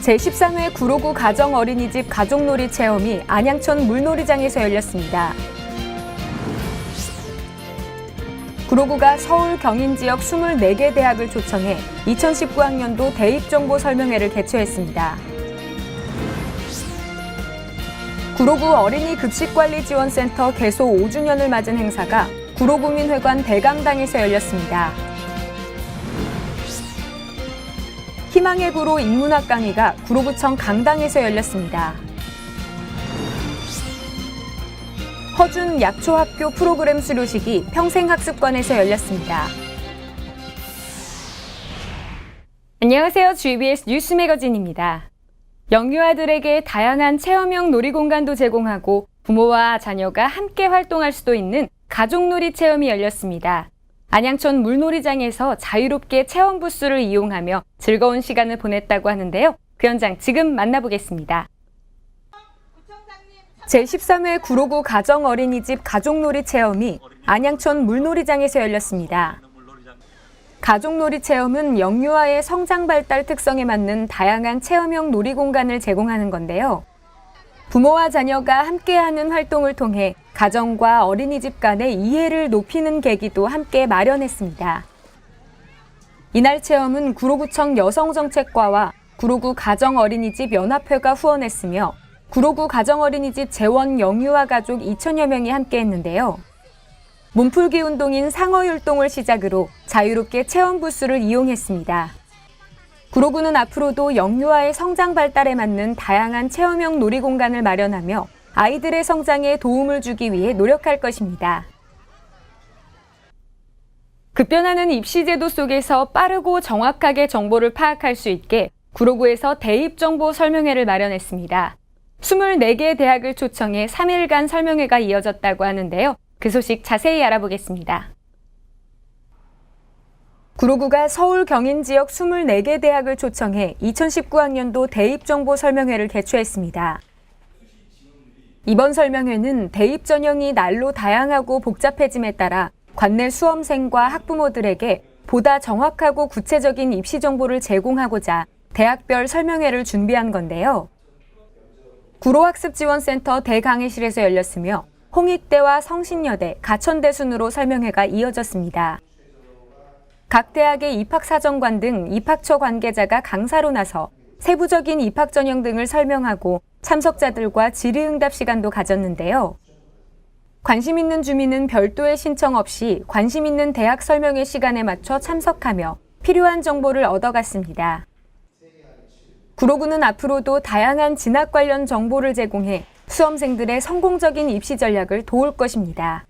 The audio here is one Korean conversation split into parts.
제13회 구로구 가정 어린이집 가족놀이 체험이 안양천 물놀이장에서 열렸습니다. 구로구가 서울 경인 지역 24개 대학을 초청해 2019학년도 대입 정보 설명회를 개최했습니다. 구로구 어린이 급식관리지원센터 개소 5주년을 맞은 행사가 구로구민회관 대강당에서 열렸습니다. 희망의 구로 인문학 강의가 구로구청 강당에서 열렸습니다. 허준 약초학교 프로그램 수료식이 평생학습관에서 열렸습니다. 안녕하세요. GBS 뉴스 매거진입니다. 영유아들에게 다양한 체험형 놀이공간도 제공하고 부모와 자녀가 함께 활동할 수도 있는 가족놀이 체험이 열렸습니다. 안양천 물놀이장에서 자유롭게 체험 부스를 이용하며 즐거운 시간을 보냈다고 하는데요. 그 현장 지금 만나보겠습니다. 제13회 구로구 가정 어린이집 가족놀이 체험이 안양천 물놀이장에서 열렸습니다. 가족놀이 체험은 영유아의 성장 발달 특성에 맞는 다양한 체험형 놀이 공간을 제공하는 건데요. 부모와 자녀가 함께하는 활동을 통해 가정과 어린이집 간의 이해를 높이는 계기도 함께 마련했습니다. 이날 체험은 구로구청 여성정책과와 구로구 가정어린이집 연합회가 후원했으며 구로구 가정어린이집 재원 영유아 가족 2천여 명이 함께했는데요. 몸풀기 운동인 상어율동을 시작으로 자유롭게 체험 부스를 이용했습니다. 구로구는 앞으로도 영유아의 성장 발달에 맞는 다양한 체험형 놀이 공간을 마련하며 아이들의 성장에 도움을 주기 위해 노력할 것입니다. 급변하는 입시제도 속에서 빠르고 정확하게 정보를 파악할 수 있게 구로구에서 대입 정보 설명회를 마련했습니다. 24개 대학을 초청해 3일간 설명회가 이어졌다고 하는데요. 그 소식 자세히 알아보겠습니다. 구로구가 서울 경인 지역 24개 대학을 초청해 2019학년도 대입 정보 설명회를 개최했습니다. 이번 설명회는 대입 전형이 날로 다양하고 복잡해짐에 따라 관내 수험생과 학부모들에게 보다 정확하고 구체적인 입시 정보를 제공하고자 대학별 설명회를 준비한 건데요. 구로학습지원센터 대강의실에서 열렸으며 홍익대와 성신여대, 가천대 순으로 설명회가 이어졌습니다. 각 대학의 입학사정관 등 입학처 관계자가 강사로 나서 세부적인 입학 전형 등을 설명하고 참석자들과 질의응답 시간도 가졌는데요. 관심 있는 주민은 별도의 신청 없이 관심 있는 대학 설명회 시간에 맞춰 참석하며 필요한 정보를 얻어갔습니다. 구로구는 앞으로도 다양한 진학 관련 정보를 제공해 수험생들의 성공적인 입시 전략을 도울 것입니다.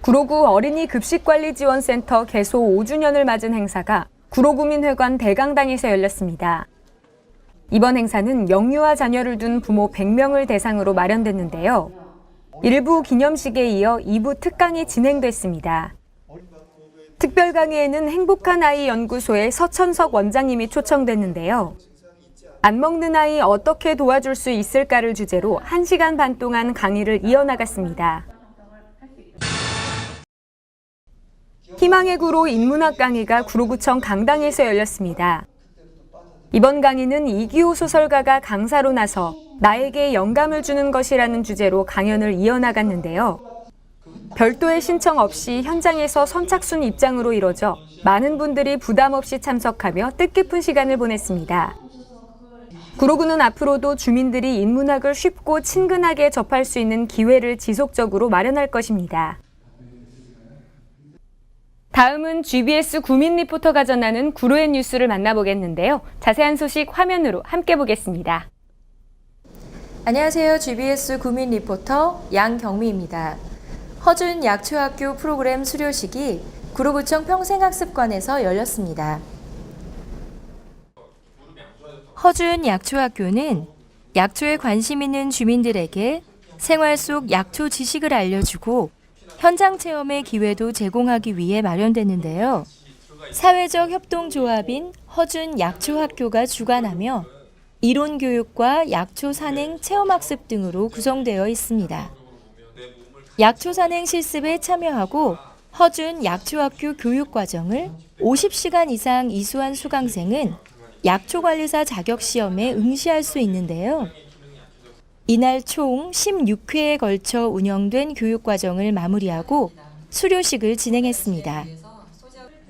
구로구 어린이 급식관리지원센터 개소 5주년을 맞은 행사가 구로구민회관 대강당에서 열렸습니다. 이번 행사는 영유아 자녀를 둔 부모 100명을 대상으로 마련됐는데요. 일부 기념식에 이어 2부 특강이 진행됐습니다. 특별 강의에는 행복한 아이 연구소의 서천석 원장님이 초청됐는데요. 안 먹는 아이 어떻게 도와줄 수 있을까를 주제로 1시간 반 동안 강의를 이어나갔습니다. 희망의 구로 인문학 강의가 구로구청 강당에서 열렸습니다. 이번 강의는 이기호 소설가가 강사로 나서 나에게 영감을 주는 것이라는 주제로 강연을 이어나갔는데요. 별도의 신청 없이 현장에서 선착순 입장으로 이뤄져 많은 분들이 부담 없이 참석하며 뜻깊은 시간을 보냈습니다. 구로구는 앞으로도 주민들이 인문학을 쉽고 친근하게 접할 수 있는 기회를 지속적으로 마련할 것입니다. 다음은 GBS 구민 리포터가 전하는 구로의 뉴스를 만나보겠는데요. 자세한 소식 화면으로 함께 보겠습니다. 안녕하세요. GBS 구민 리포터 양경미입니다. 허준 약초학교 프로그램 수료식이 구로구청 평생학습관에서 열렸습니다. 허준 약초학교는 약초에 관심 있는 주민들에게 생활 속 약초 지식을 알려주고 현장 체험의 기회도 제공하기 위해 마련됐는데요. 사회적 협동조합인 허준 약초학교가 주관하며 이론 교육과 약초 산행 체험학습 등으로 구성되어 있습니다. 약초 산행 실습에 참여하고 허준 약초학교 교육 과정을 50시간 이상 이수한 수강생은 약초관리사 자격시험에 응시할 수 있는데요. 이날 총 16회에 걸쳐 운영된 교육과정을 마무리하고 수료식을 진행했습니다.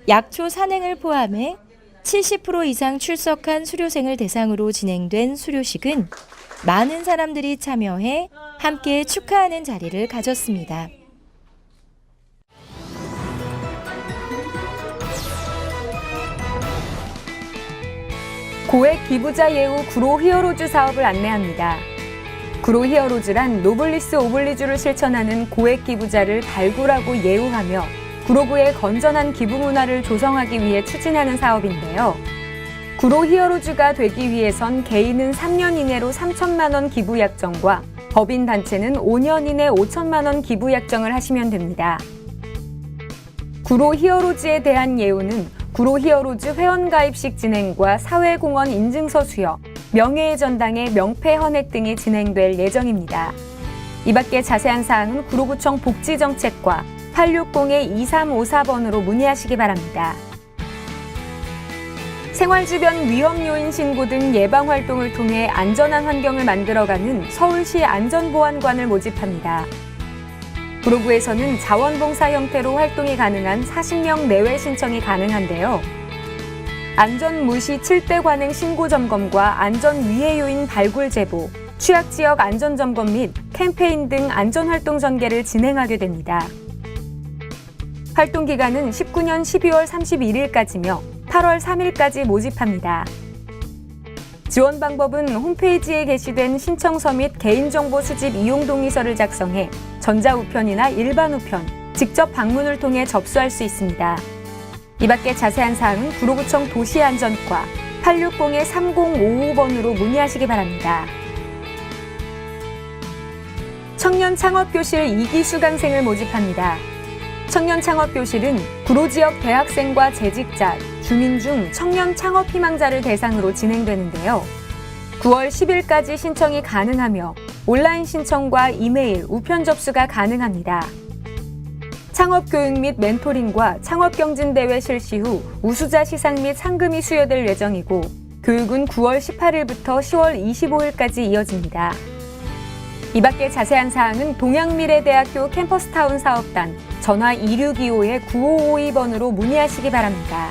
약초 산행을 포함해 70% 이상 출석한 수료생을 대상으로 진행된 수료식은 많은 사람들이 참여해 함께 축하하는 자리를 가졌습니다. 고액 기부자 예우 구로 히어로즈 사업을 안내합니다. 구로 히어로즈란 노블리스 오블리주를 실천하는 고액 기부자를 발굴하고 예우하며 구로구의 건전한 기부 문화를 조성하기 위해 추진하는 사업인데요. 구로 히어로즈가 되기 위해선 개인은 3년 이내로 3천만 원 기부 약정과 법인 단체는 5년 이내 5천만 원 기부 약정을 하시면 됩니다. 구로 히어로즈에 대한 예우는 구로 히어로즈 회원가입식 진행과 사회공헌 인증서 수여, 명예의 전당의 명패 헌액 등이 진행될 예정입니다. 이 밖에 자세한 사항은 구로구청 복지정책과 860-2354번으로 문의하시기 바랍니다. 생활 주변 위험 요인 신고 등 예방 활동을 통해 안전한 환경을 만들어가는 서울시 안전보안관을 모집합니다. 구로구에서는 자원봉사 형태로 활동이 가능한 40명 내외 신청이 가능한데요. 안전 무시 7대 관행 신고 점검과 안전 위해 요인 발굴 제보, 취약 지역 안전 점검 및 캠페인 등 안전 활동 전개를 진행하게 됩니다. 활동 기간은 19년 12월 31일까지며 8월 3일까지 모집합니다. 지원 방법은 홈페이지에 게시된 신청서 및 개인정보 수집 이용 동의서를 작성해 전자우편이나 일반 우편, 직접 방문을 통해 접수할 수 있습니다. 이 밖에 자세한 사항은 구로구청 도시안전과 860-3055번으로 문의하시기 바랍니다. 청년 창업교실 2기 수강생을 모집합니다. 청년 창업교실은 구로 지역 대학생과 재직자, 주민 중 청년 창업 희망자를 대상으로 진행되는데요. 9월 10일까지 신청이 가능하며 온라인 신청과 이메일, 우편 접수가 가능합니다. 창업 교육 및 멘토링과 창업 경진 대회 실시 후 우수자 시상 및 상금이 수여될 예정이고 교육은 9월 18일부터 10월 25일까지 이어집니다. 이 밖에 자세한 사항은 동양미래대학교 캠퍼스타운 사업단 전화 2625-9552번으로 문의하시기 바랍니다.